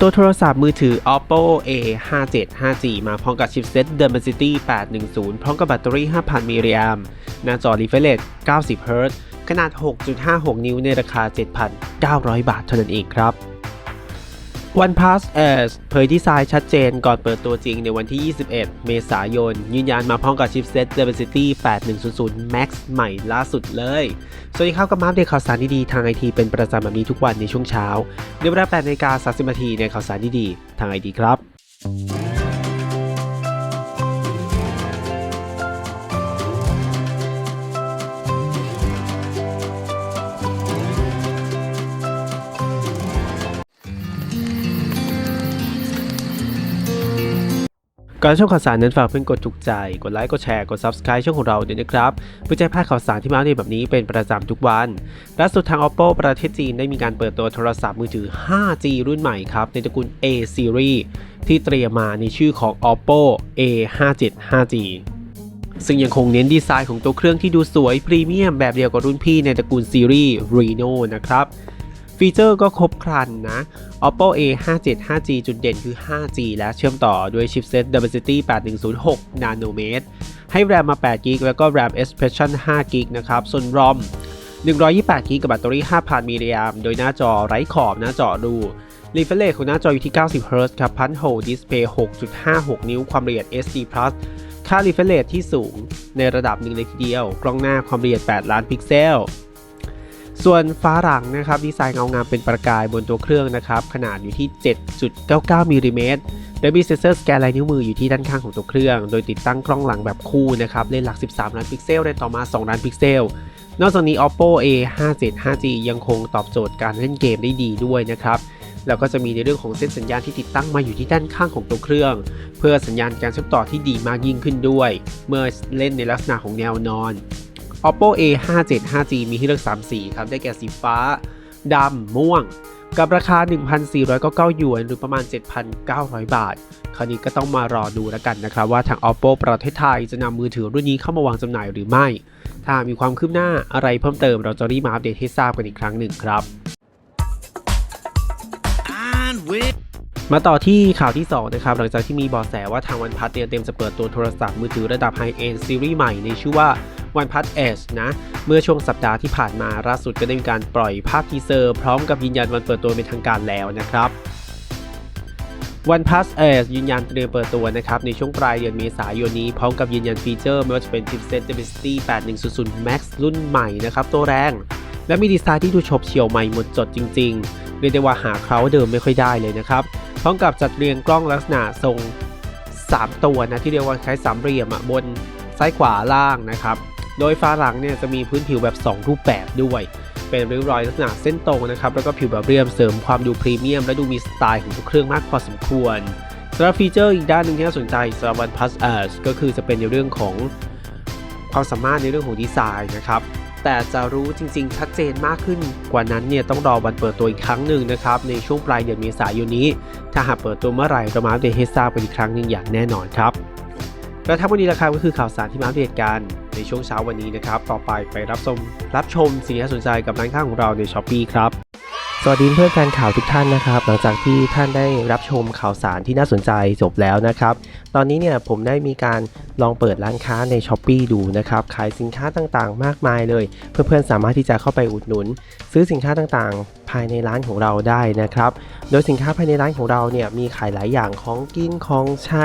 ตัวโทรศัพท์มือถือ Oppo A 5 7 5G มาพร้อมกับชิปเซ็ต Dimensity 810 พร้อมกับแบตเตอรี่ 5,000 มิลลิแอมป์หน้าจอ refresh 90 Hz ขนาด 6.56 นิ้วในราคา 7,900 บาทเท่านั้นเองครับ OnePlus S เผยดีไซน์ชัดเจนก่อนเปิดตัวจริงในวันที่ 21 เมษายน ยืนยันมาพร้อมกับชิปเซ็ต Dimensity 8100 Max ใหม่ล่าสุดเลย สวัสดีครับกับมาอัปเดตข่าวสารดีๆ ทางไอทีเป็นประจำแบบนี้ทุกวันในช่วงเช้าในเวลา8นาฬิกา30นาทีในข่าวสารดีๆ ทางไอทีครับ ก่อนชมข่าวสารนั้นฝากเพื่อนกดถูกใจ กดไลค์ กดแชร์ กด Subscribe ช่องของเราด้วยนะครับ เพื่อจะไม่พลาดข่าวสารที่มาอัปเดตแบบนี้เป็นประจำทุกวัน ล่าสุดทาง Oppo ประเทศจีนได้มีการเปิดตัวโทรศัพท์มือถือ 5G รุ่นใหม่ครับ ในตระกูล A Series ที่เตรียมมาในชื่อของ Oppo A 5 7 5G ซึ่งยังคงเน้นดีไซน์ของตัวเครื่องที่ดูสวยพรีเมียมแบบเดียวกับรุ่นพี่ในตระกูลซีรีส์ Reno นะครับ ฟีเจอร์ก็ครบครันนะ Oppo A 5 7 5G จุดเด่นคือ 5G และเชื่อมต่อด้วยชิปเซ็ต Dimensity 8106 Nanometer ให้แรมมา8 g b แล้วก็ RAM Expression 5 g b นะครับ ส่วน ROM 128 g b กับแบตเตอรี่ 5,000 มิลลิแอมโดยหน้าจอไร้ขอบหน้าจอรู Refresh ของหน้าจออยู่ที่ 90 Hz ครับ พันโฮดิสเพย์ 6.56 นิ้ว ความละเอียด SD+ ค่า Refresh ที่สูงในระดับหนึ่งเลยทีเดียว กล้องหน้าความละเอียด 8 ล้านพิกเซล ส่วนฟ้าหลังนะครับดีไซน์เงางามเป็นประกายบนตัวเครื่องนะครับขนาดอยู่ที่ 7.99มิลลิเมตรโดยมีเซ็นเซอร์สแกนลายนิ้วมืออยู่ที่ด้านข้างของตัวเครื่อง โดยติดตั้งกล้องหลังแบบคู่นะครับเลนส์หลัก 13 ล้านพิกเซลเลนส์ต่อมา 2 ล้านพิกเซล นอกจากนี้ Oppo A 5 7 5G ยังคงตอบโจทย์การเล่นเกมได้ดีด้วยนะครับแล้วก็จะมีในเรื่องของเส้นสัญญาณที่ติดตั้งมาอยู่ที่ด้านข้างของตัวเครื่อง เพื่อสัญญาณการเชื่อมต่อที่ดีมากยิ่งขึ้นด้วย เมื่อเล่นในลักษณะของแนวนอน Oppo A 5 7 5G มีให้เลือก 3 สีครับ ได้แก่สีฟ้า ดำ ม่วง กับราคา 1,499หยวน หรือประมาณ 7,900 บาท คราวนี้ก็ต้องมารอดูแล้วกันนะครับ ว่าทาง Oppo ประเทศไทยจะนำมือถือรุ่นนี้เข้ามาวางจำหน่ายหรือไม่ ถ้ามีความคืบหน้าอะไรเพิ่มเติมเราจะรีบมาอัปเดตให้ทราบกันอีกครั้งหนึ่งครับมาต่อที่ข่าวที่ 2 นะครับ หลังจากที่มีเบาะแสว่าทางวันพัทเนี่ยเตรียมจะเปิดตัวโทรศัพท์มือถือระดับไฮเอนด์ซีรีส์ใหม่ในชื่อว่า OnePlus S นะ เมื่อช่วงสัปดาห์ที่ผ่านมาล่าสุดก็ได้มีการปล่อยภาพทีเซอร์ พร้อมกับยืนยันวันเปิดตัวเป็นทางการแล้วนะครับ OnePlus S ยืนยันเตรียมเปิดตัวนะครับ ในช่วงปลายเดือนเมษายนนี้ พร้อมกับยืนยันฟีเจอร์ ไม่ว่าจะเป็น chipset Dimensity 8100 Max รุ่นใหม่นะครับ ตัวแรง และมีดีไซน์ที่ดูฉบเฉี่ยวใหม่หมดจดจริง ๆ เรียกได้ว่าหาเคราเดิมไม่ค่อยได้เลยนะครับ พร้อมกับจัดเรียงกล้องลักษณะทรง 3 ตัวนะที่เรียกว่าคล้ายสามเหลี่ยมบนซ้ายขวาล่างนะครับ โดยฟ้าหลังเนี่ยจะมีพื้นผิวแบบ 2 รูปแบบด้วย เป็นริ้วรอยลักษณะเส้นตรงนะครับ แล้วก็ผิวแบบเรียบเสริมความดูพรีเมียม และดูมีสไตล์ของตัวเครื่องมากพอสมควรสำหรับฟีเจอร์อีกด้านหนึ่งที่น่าสนใจสำหรับ OnePlus S ก็คือจะเป็นในเรื่องของความสามารถในเรื่องของดีไซน์นะครับ แต่จะรู้จริงๆ ชัดเจนมากขึ้นกว่านั้นเนี่ยต้องรอวันเปิดตัวอีกครั้งหนึ่งนะครับ ในช่วงปลายเดือนเมษายนนี้ ถ้าหากเปิดตัวเมื่อไหร่เรามาอัปเดตให้ทราบกันอีกครั้งหนึ่งอย่างแน่นอนครับ และทั้งหมดนี้แหละครับก็คือข่าวสารที่มาอัปเดตกันในช่วงเช้าวันนี้นะครับ ต่อไปไปรับชมรับชมสิ่งที่น่าสนใจกับร้านค้าของเราใน s h อ p e e ครับ สวัสดีเพื่อนแฟนข่าวทุกท่านนะครับ หลังจากที่ท่านได้รับชมข่าวสารที่น่าสนใจจบแล้วนะครับ ตอนนี้เนี่ยผมได้มีการลองเปิดร้านค้าใน s h อ p e e ดูนะครับขายสินค้าต่างๆ มากมายเลย เพื่อนๆสามารถที่จะเข้าไปอุดหนุน ซื้อสินค้าต่างๆ ภายในร้านของเราได้นะครับ โดยสินค้าภายในร้านของเราเนี่ยมีขายหลายอย่างของกินของใช้